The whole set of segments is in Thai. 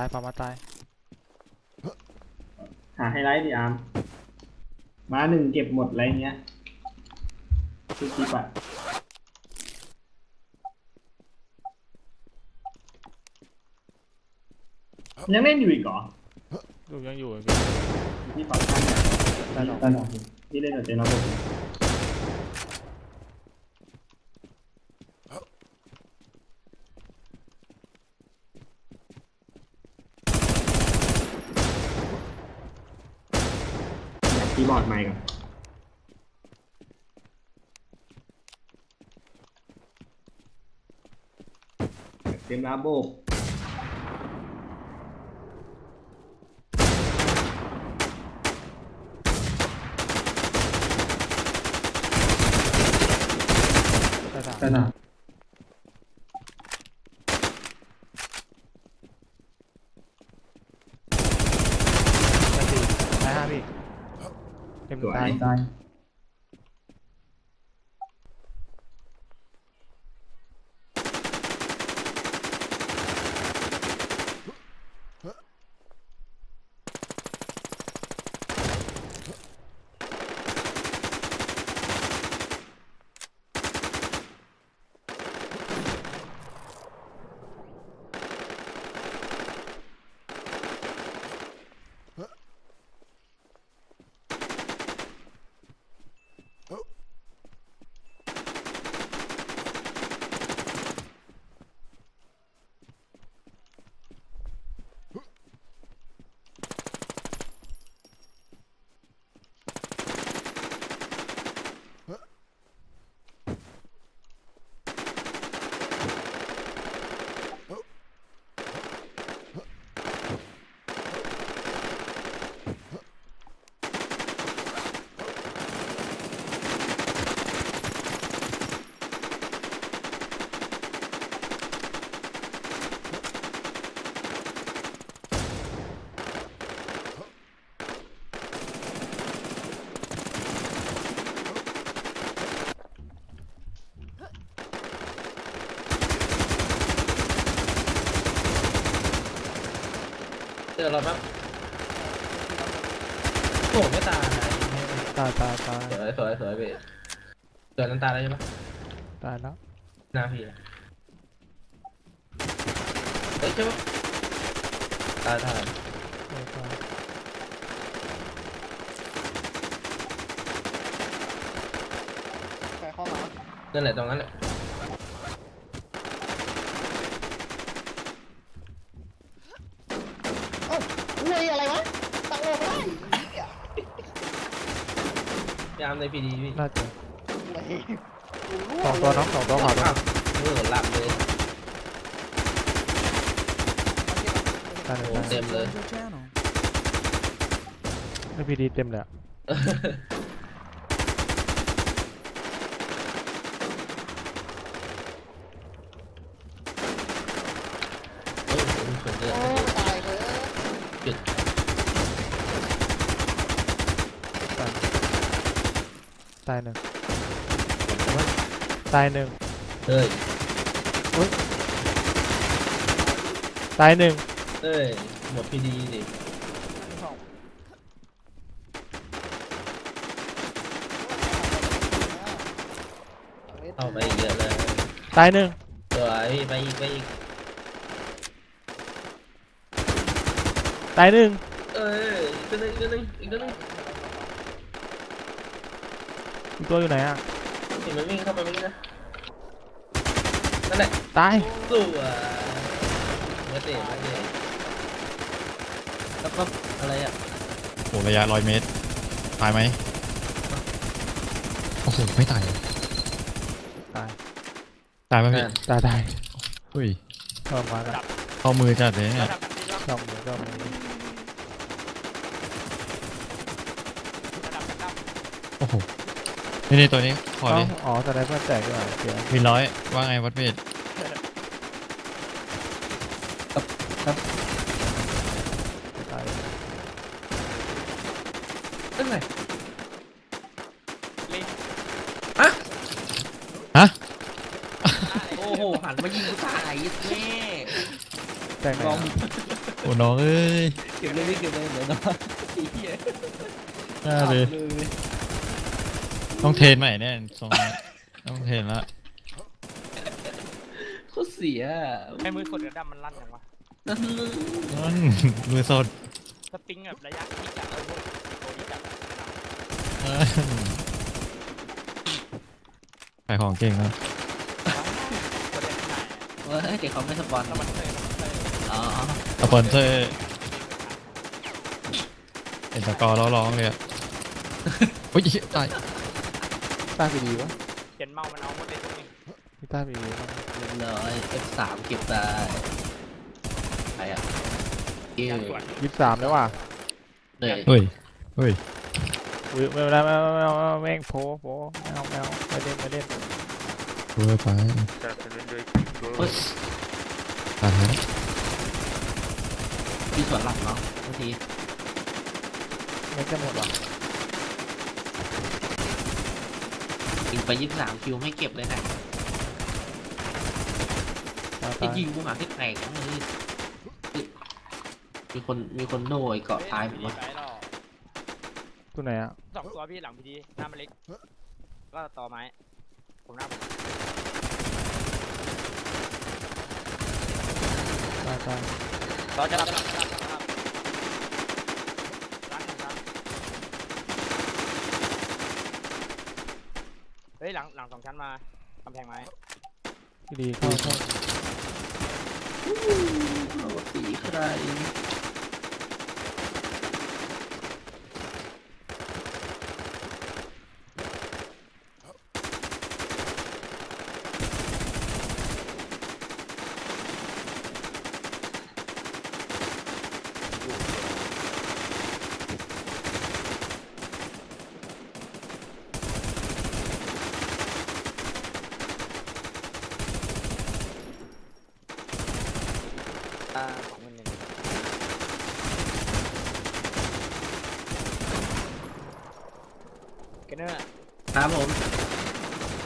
ายปามาตายหาไฮไลท์ดิอาร์มมาหนึ่งเก็บหมดอะไรเงี้ยทุกทีปะยังเล่นอยู่อีกเหรอลูกยังอยู่พี่ที่ฝั่งข้างเนี่ยได้หรอกได้หรอที่เล่นกับเจนระบบอยาก คีย์บอร์ดใหม่ก่อนเต็มระบบได้สาม ได้หรอ ได้สี่ได้ห้าพี่ เต็ม จอเราปะโอ้ไม่ตายตายตายตายสวยสวยสวยเว้ยเกิดน้ำตาได้ใช่ปะตายแล้วหน้าพี่อะเฮ้ยใช่ปะตายตายเออตายใครเข้ามานั่นแหละตรงนั้นแหละ เอ้าอุ้ยอะไรวะตั้งโลไม่ได้เหี้ย ยามในพีดีพี่น่าจะเว้ยกูรู้สองตัวน้องสองตัวขวาตัวอ้าวเออหลับเลยตายหโอ้นึ่งตายเต็มเลยไม่พีดีเต็มเลยอะเฮ้ยผมสนเยอะโอ้ตายเลย จุด ตาย ตายหนึ่งตายหนึ่งเฮ้ยตายหนึ่งเฮ้ยหมดพีดีดิเข้าไปอีกเยอะเลยตายหนึ่งสวยพี่ไปอีกไปอีกตายหนึ่งเอ้ยอีกตัวหนึงอีกตัวหนึงอีกตัวหนึง อีกตัวอยู่ไหนอะเห็นมันวิ่งเข้าไปเมื่อกี้นะนั่นแหละตายสวยเมื่อเตะเมื่อเตะแล้วก็อะไรอะโอ้ระยะร้อยเมตร ตายไหมโอ้โห ไม่ตายเลยตาย ตายไหมพี่นั่นตายตายเฮ้ยเพิ่มมาแล้วเข้ามือจัดเลยเนี่ยช่องมือช่องมือโอ้โห นี่นี่ตัวนี้ขอเอ้าดิอ๋อแสดงเพื่อนแตกด้วยเหรอเดี๋ยวมีร้อยว่าไงวัดเวทตายนั่นไงฮะโอ้โห หันมายิงกูตายแม่แตกไหนลองอะโอ้น้องเอ้ยเก็บเลยพี่เก็บเลยเดี๋ยวน้องไอ้เหี้ยน่าเลยเลย ต้องเทรนใหม่เนี่ยทรงนี้ต้องเทรนละโคตรเสียไอ้มือกดกระดับมันลั่นยังวะนั่นเลยนั่นมือสดสปริงแบบระยะที่จับเอาพวกโอ้ยจับอะนั่นขายของเก่งนะกดได้ที่ไหนเฮ้ยเดี๋ยวเขาไม่สปอนแล้วมันเคยมันเคยอ๋อสปอนเซอร์เห็นตะกอร้องร้องเลยอะโอ้ยตาย ต้าไปดีวะเขียนเมามันเอาหมดเลยพวกนี้พี่ต้าไปดีวะเรียบร้อย F3 เก็บได้ใครอะเอ้ยส่วนยี่สิบสามแล้วว่ะเหนื่อยเฮ้ยเฮ้ยอุ๊ยไม่เป็นไรไม่เอาไม่เอาไม่เอาแม่งโผล่โผล่ไม่เอาไม่เอาไม่เล่นไม่เล่นเว้ยไปเฮ้ยตายแล้วมีส่วนหลังเนาะบางที ไม่จะหมดว่ะ ยิงไปยี่สิบสามคิวไม่เก็บเลยนะตายไอ้ตายยิงกูหมาที่แตกทั้งเลยมีคนมีคนโดยเกาะท้ายผมว่าได้หรอกตัวไหนอะสองตัวพี่หลังพีดีหน้ามันเล็กก็ต่อไม้ผมหน้าผมตายตายต่อจะรับจะรับจะรับจะรับร้านหนึ่งครับเฮ้ยหลังหลัง สองชั้นมากำแพงไม้พี่ดีเข้าเข้าเราสีใคร อ่าสองหมื่นหนึ่ง เกนเนอร์ครับผม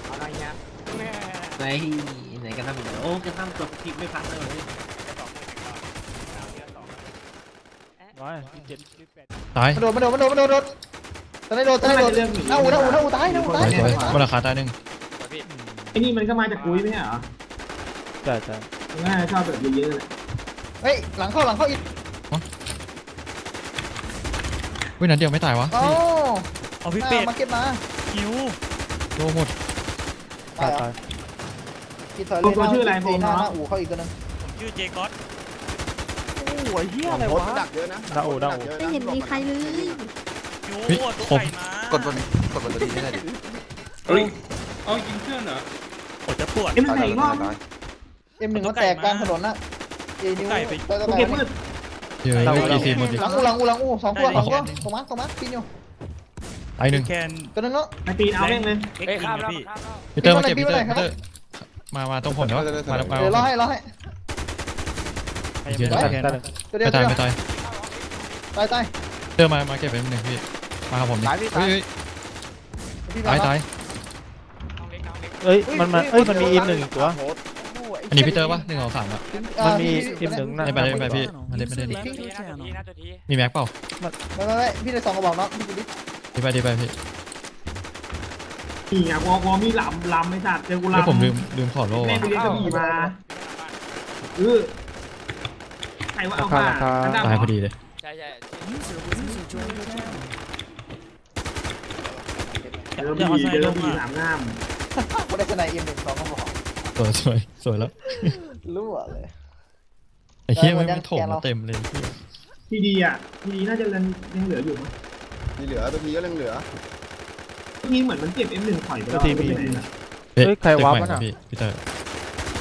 เอาหน่อยเนี่ยแม่ไหนไหนกันทำอยู่โอ้กันทำกดคลิปไม่พักเลยสองหมื่นหนึ่งก่อนเอาเยอะสองร้อยเจ็ดสิบแปดตายมันโดดมันโดดมันโดดมันโดดโดดตอนนี้โดดตอนนี้โดดหน้าอูหน้าอูหน้าอูตายหน้าอูสตายวยสวยบนราคาตายหนึ่งสวยพี่ไอ้นี่มันก็มาจากกุ้ยไม่ใช่เหรอใช่ใช่มันน่าจะชอบแบบเยอะๆเลยเฮ้ยหลังเข้าหลังเข้าอีกเฮ้ยนัดเดียวไม่ตายวะอ๋อ เอาพี่เป็ดมาเก็ตมาหิวโดนหมดตายตายกินถอยเลยหน้าหน้าหน้าอูเข้าอีกตัวนึงผมชื่อเจก๊อตโอ้ยเฮียอะไรวะดักเยอะนะหน้าอูหน้าอูไม่เห็นมีใครเลยหิวเฮ้ยตัวผมไก่มากดบนกดบนตัวดีไม่ได้ดิเฮ้ยเอายิงเพื่อนเหรอปวดจะปวดเอ็มมันไหนอีกรอบเอ็มหนึ่งมันแตกกลางถนนน่ะเอนิ้วไก่ไปใต้กูใต้เก็บมืดเยอะเลยอีซีหมดดิหลังอูหลังอูหลังอูสองตัวสองตัวตรงมาตรงมาปีนอยู่ ตายหนึ่งแคนตัวนึงเนาะ ไปตีนเอาแม่งเลยเอ็กเฮ้ยซ์ข้ามนะแล้วพี่ ข้ามแล้วพีเตอร์มาเก็บพี่พีเตอร์พี่พีว่าไงเตอร์มามาตรงผมเดี๋ยวมามาเดี๋ยวรอให้รอให้ใครยังไม่ได้ตายแคนตายตัวเดียไม่วตายไม่ตายตายตายเตอร์มามาเก็บไปหนึ่งพี่มากับผมดิเฮ้ยตายตายน้องเล็กน้องเล็กเอ้ยมันมันเอ้ยมันมีอิมหนึ่งอีกตัว อันนี้พีเตอร์ปะหนึ่งสองสามอะมันมีอิมหนึ่งนะไม่ไปไม่ไปพี่มาเล่นไม่ได้ดิทีน่าจะทีน่าจะทีมีแม็กเปล่าไม่ไม่ไม่พี่ได้สองกระบอกเนาะพี่ดิ ดีไปดีไปพี่นี่อะวอวอมีลำลำไม่สัตว์เจอกูแล้วลำผมลืมลืมขอโล่แม่อะ งไปเรียนกระบี่มาเออใครว่าเอามาอันดับตายพอดีเลย ใช่ใช่เจอกระบี่เจอกระบี่สามงามเขาได้สไนเอ็มหนึ่งสองกระบอกสวยสวยสวยแล้วรู้อะเลย ไอ้เหี้ยเออวัไม่นยังไม่โถมแกเรามาเต็มเลยทีดีอะทีดีน่าจะยังยังเหลืออยู่มั้ง มีเหลือตัวทีก็ยังเหลือทีเหมือนมันเก็บ M1 ถอยไปแล้วทีมีไปไหนล่ะเฮ้ยเฮ้ยใครวาร์ปตึกวะใหม่น่ะ พี่พีเตอร์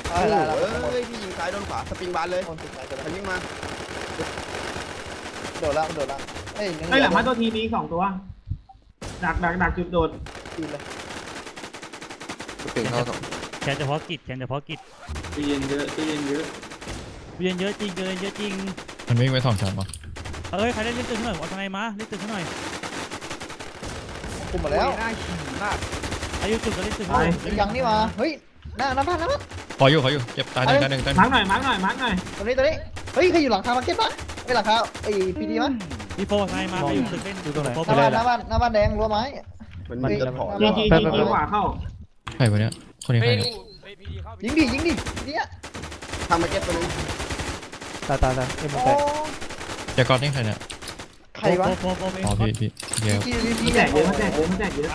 เอาโอ้ละโหละเอ้ยพี่ยิงซ้ายโดนขวาสปริงบานเลยคนติดไหนจะทันวิ่งมาโดดละโดดละเอ้ยยังไอ้ยหลังมาตัวทีมีอีกสองตัว ดักดักดักจุดโดดตีเลยสปริงเข้าสองแคนเฉพาะกิจแคนเฉพาะกิจตีเย็นเยอะตีเย็นเยอะเรียนเยอะจริงเกินเยอะจริงมันวิ่งไปสองชั้นป่ะเอ้ยใครได้เล่นตึกหน่อยเอาทางไงมาเล่นตึกหน่อย คุมหมดแล้วอายุจุดก็เล่นตึกหน่อยยังนี่มาเฮ้ยหน้าหน้าบ้านหน้าบ้านขออยู่ขออยู่เก็บตายหนึ่งตายหนึ่งตายหมานึ่ร์งกหน่อยมาร์กหน่อยมาร์กหน่อยตัวนี้ตัวนี้เฮ้ยใครอยู่หลังคามาร์เก็ตปะไอหลังคาไอพีดีมั้ยมีโฟร์สไนมาใครอยู่ตึกเล่นอยู่ตรงไหนโฟหน้าร์บ้านหน้าบ้านหน้าบ้านแดงรั้วไม้มันมีจะถอดจีจีจีจีขวาเข้าใครวะเนี่ยคนนี้ใครเนี่ยยิงยิงดิยิงดิเนี่ยทำมาเก็ตตัวนึงตายตายตายเอ้ยมันโอ้แตกเดี๋ยวก่อนนี่ใครเนี่ย ใครวะโอ๋อพี่พี่เดี๋ยวจีจีจีมันแตกเยอะมันแตกเยอะมันแตกเยอะ